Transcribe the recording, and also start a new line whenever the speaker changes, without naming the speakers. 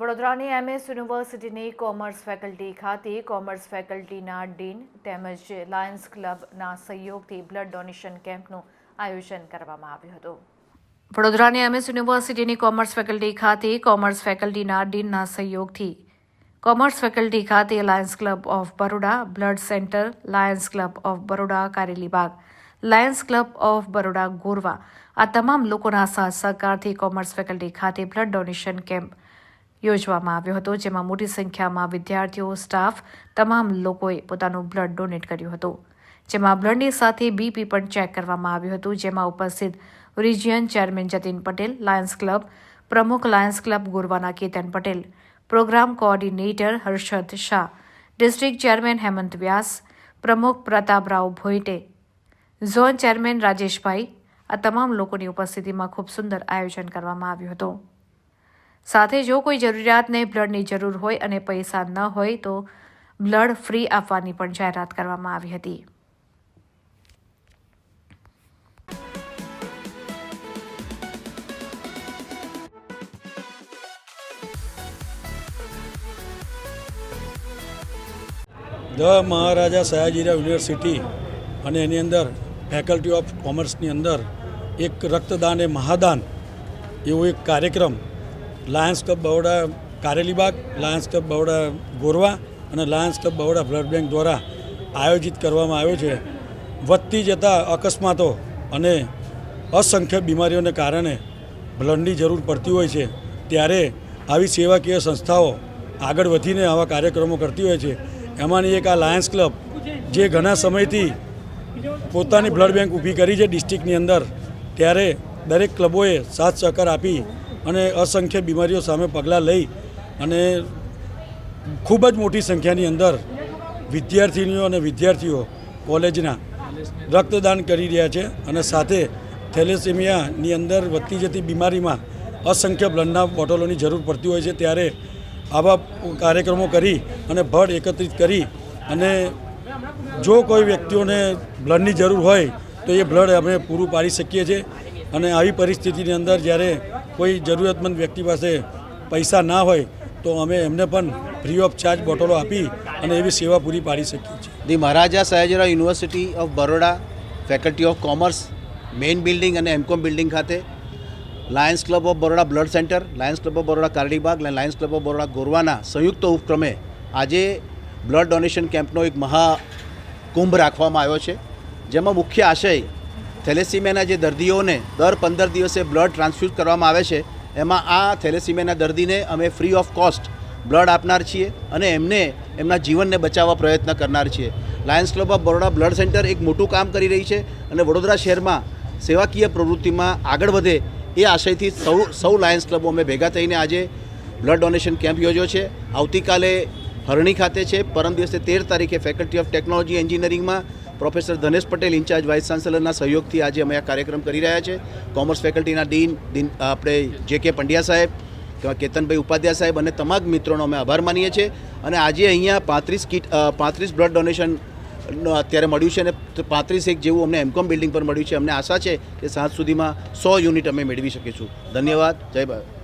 વડોદરાની એમએસ યુનિવર્સિટીની commerce faculty ખાતે કોમર્સ ફેકલ્ટીના ડીન તેમજ લાયન્સ ક્લબના સહયોગથી બ્લડ ડોનેશન કેમ્પનું આયોજન કરવામાં આવ્યું હતું. વડોદરાની એમએસ યુનિવર્સિટીની કોમર્સ ફેકલ્ટી ખાતે કોમર્સ ફેકલ્ટીના ડીનના સહયોગથી કોમર્સ ફેકલ્ટી ખાતે lions club of Baroda, blood centre, lions club of Baroda Karelibaug lions club of Baroda Gorwa આ તમામ લોકોના સાથ સહકારથી કોમર્સ ફેકલ્ટી ખાતે બ્લડ ડોનેશન કેમ્પ યોજવામાં આવ્યો હતો, જેમાં મોટી સંખ્યામાં વિદ્યાર્થીઓ સ્ટાફ તમામ લોકોએ પોતાનું બ્લડ ડોનેટ કર્યું હતું. જેમાં બ્લડની સાથે બીપી પણ ચેક કરવામાં આવ્યું હતું, જેમાં ઉપસ્થિત region chairman Jatin Patel lions club પ્રમુખ Lions club ગોરવાના Ketan Patel program coordinator Harshad Shah district chairman Hemant Vyas, પ્રમુખ પ્રતાપરાવ ભોઈટે ઝોન ચેરમેન રાજેશભાઈ, આ તમામ લોકોની ઉપસ્થિતિમાં ખૂબ સુંદર આયોજન કરવામાં આવ્યું હતું. સાથે જો કોઈ જરૂરિયાતને બ્લડની જરૂર હોય અને પૈસા ન હોય તો બ્લડ ફ્રી આપવાની પણ જાહેરાત કરવામાં આવી હતી.
મહારાજા સયાજીરાવ યુનિવર્સિટી અને એની અંદર ફેકલ્ટી ઓફ કોમર્સની અંદર એક રક્તદાન એ મહાદાન એવો એક કાર્યક્રમ lions club Baroda Karelibaug lions club Baroda Gorwa અને lions club Baroda blood bank દ્વારા આયોજિત કરવામાં આવ્યો છે. વધતી જતા અકસ્માતો અને અસંખ્ય બીમારીઓને કારણે બ્લડની જરૂર પડતી હોય છે. ત્યારે આવી સેવાકીય સંસ્થાઓ આગળ વધીને આવા કાર્યક્રમો કરતી હોય છે. એમાંની એક આ લાયન્સ ક્લબ જે ઘણા સમયથી પોતાની બ્લડ બેંક ઊભી કરી છે ડિસ્ટ્રિક્ટની અંદર. ત્યારે દરેક ક્લબોએ સાથ સહકાર આપી અને અસંખ્ય બીમારીઓ સામે પગલાં લઈ અને ખૂબ જ મોટી સંખ્યાની અંદર વિદ્યાર્થીનીઓ અને વિદ્યાર્થીઓ કોલેજના રક્તદાન કરી રહ્યા છે અને સાથે થેલેસેમિયાની અંદર વધતી જતી બીમારીમાં અસંખ્ય બ્લડના બોટલોની જરૂર પડતી હોય છે. ત્યારે આવા કાર્યક્રમો કરી અને ભળ એકત્રિત કરી અને જો કોઈ વ્યક્તિઓને બ્લડની જરૂર હોય, તો એ બ્લડ અમે પૂરું પાડી શકીએ છીએ. અને આવી પરિસ્થિતિની અંદર જ્યારે કોઈ જરૂરિયાતમંદ વ્યક્તિ પાસે પૈસા ના હોય, તો અમે એમને પણ ફ્રી ઓફ ચાર્જ બોટલો આપી અને એવી સેવા પૂરી પાડી શકીએ છીએ.
The Maharaja Sayajirao university of Baroda, faculty of commerce, main building અને એમકોમ બિલ્ડિંગ ખાતે, lions club of Baroda blood centre, lions club of Baroda Karelibaug, અને લાયન્સ ક્લબ ઓફ બરોડા ગોરવાના સંયુક્ત ઉપક્રમે આજે બ્લડ ડોનેશન કેમ્પનો એક મહા કુંભ રાખવામાં આવ્યો છે, જેમાં મુખ્ય આશય થેલેસીમિયાના જે દર્દીઓને દર પંદર દિવસે બ્લડ ટ્રાન્સફ્યુઝ કરવામાં આવે છે, એમાં આ થેલેસીમિયાના દર્દીને અમે ફ્રી ઓફ કોસ્ટ બ્લડ આપનાર છીએ અને એમને એમના જીવનને બચાવવા પ્રયત્ન કરનાર છીએ. Lions club of Baroda blood centre એક મોટું કામ કરી રહી છે અને વડોદરા શહેરમાં સેવાકીય પ્રવૃત્તિમાં આગળ વધે એ આશયથી સૌ સૌ લાયન્સ ક્લબો અમે ભેગા થઈને આજે બ્લડ ડોનેશન કેમ્પ યોજ્યો છે. આવતીકાલે હરણી ખાતે છે. પરમ દિવસે તેર તારીખે ફેકલ્ટી ઓફ ટેકનોલોજી એન્જિનિયરિંગમાં professor Dhanesh Patel incharge vice ચાન્સેલરના સહયોગથી આજે અમે આ કાર્યક્રમ કરી રહ્યા છે. કોમર્સ ફેકલ્ટીના ડીન આપણે જે કે પંડ્યા સાહેબ કેતનભાઈ ઉપાધ્યાય સાહેબ અને તમામ મિત્રોનો અમે આભાર માનીએ છીએ. અને આજે અહીંયા પાંત્રીસ કીટ પાંત્રીસ બ્લડ ડોનેશન અત્યારે મળ્યું છે અને પાંત્રીસ એક જેવું અમને એમકોમ બિલ્ડિંગ પર મળ્યું છે. અમને આશા છે કે સાંજ સુધીમાં સો યુનિટ અમે મેળવી શકીશું. ધન્યવાદ. જય ભારત.